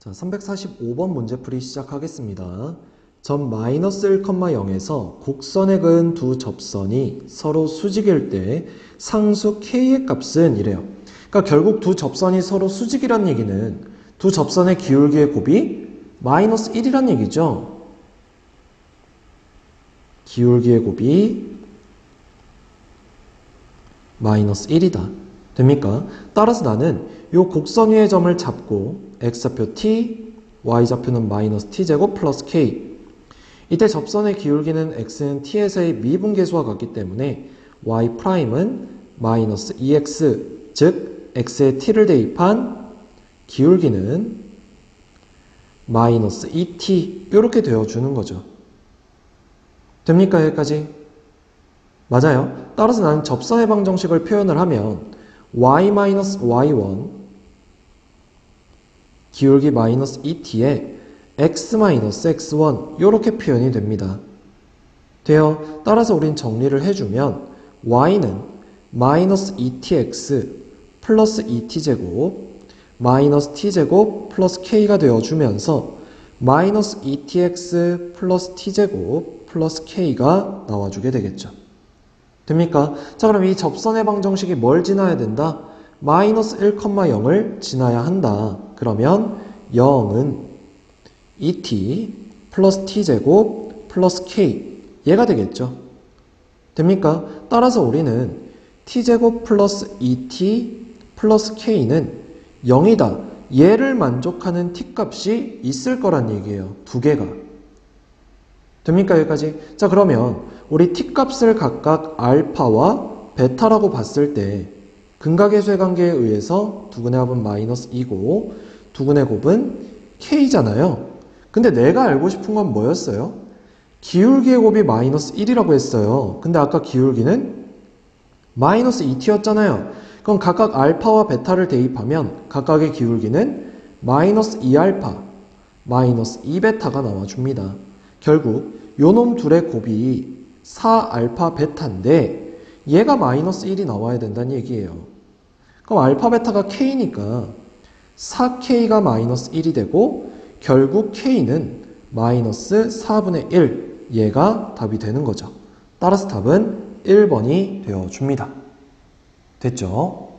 자, 345번 문제풀이 시작하겠습니다. 점 마이너스 1,0에서 곡선에 그은 두 접선이 서로 수직일 때 상수 k의 값은 이래요. 그러니까 결국 두 접선이 서로 수직이란 얘기는 두 접선의 기울기의 곱이 마이너스 1이란 얘기죠. 기울기의 곱이 마이너스 1이다. 됩니까? 따라서 나는 이 곡선 위의 점을 잡고 x좌표 t, y좌표는 마이너스 t제곱 플러스 k 이때 접선의 기울기는 x는 t에서의 미분계수와 같기 때문에 y'은 마이너스 2x 즉 x에 t를 대입한 기울기는 마이너스 2t 이렇게 되어주는 거죠. 됩니까? 여기까지? 맞아요. 따라서 나는 접선의 방정식을 표현을 하면 y-y1 기울기 마이너스 2t에 x 마이너스 x1 이렇게 표현이 됩니다. 돼요. 따라서 우린 정리를 해주면 y는 마이너스 2tx 플러스 2t제곱 마이너스 t제곱 플러스 k가 되어주면서 마이너스 2tx 플러스 t제곱 플러스 k가 나와주게 되겠죠. 됩니까? 자 그럼 이 접선의 방정식이 뭘 지나야 된다? 마이너스 1,0을 지나야 한다. 그러면 0은 2t 플러스 t제곱 플러스 k 얘가 되겠죠. 됩니까? 따라서 우리는 t제곱 플러스 2t 플러스 k는 0이다. 얘를 만족하는 t값이 있을 거란 얘기예요. 두 개가. 됩니까? 여기까지? 자, 그러면 우리 t값을 각각 알파와 베타라고 봤을 때 근각계수의 관계에 의해서 두근의 합은 마이너스 2고 두근의 곱은 k잖아요. 근데 내가 알고 싶은 건 뭐였어요? 기울기의 곱이 마이너스 1이라고 했어요. 근데 아까 기울기는 마이너스 2t였잖아요. 그럼 각각 알파와 베타를 대입하면 각각의 기울기는 마이너스 2알파, 마이너스 2베타가 나와줍니다. 결국 요놈 둘의 곱이 4알파 베타인데 얘가 마이너스 1이 나와야 된다는 얘기예요. 그럼 알파 베타가 k니까 4k가 마이너스 1이 되고 결국 k는 마이너스 4분의 1 얘가 답이 되는 거죠. 따라서 답은 1번이 되어줍니다. 됐죠?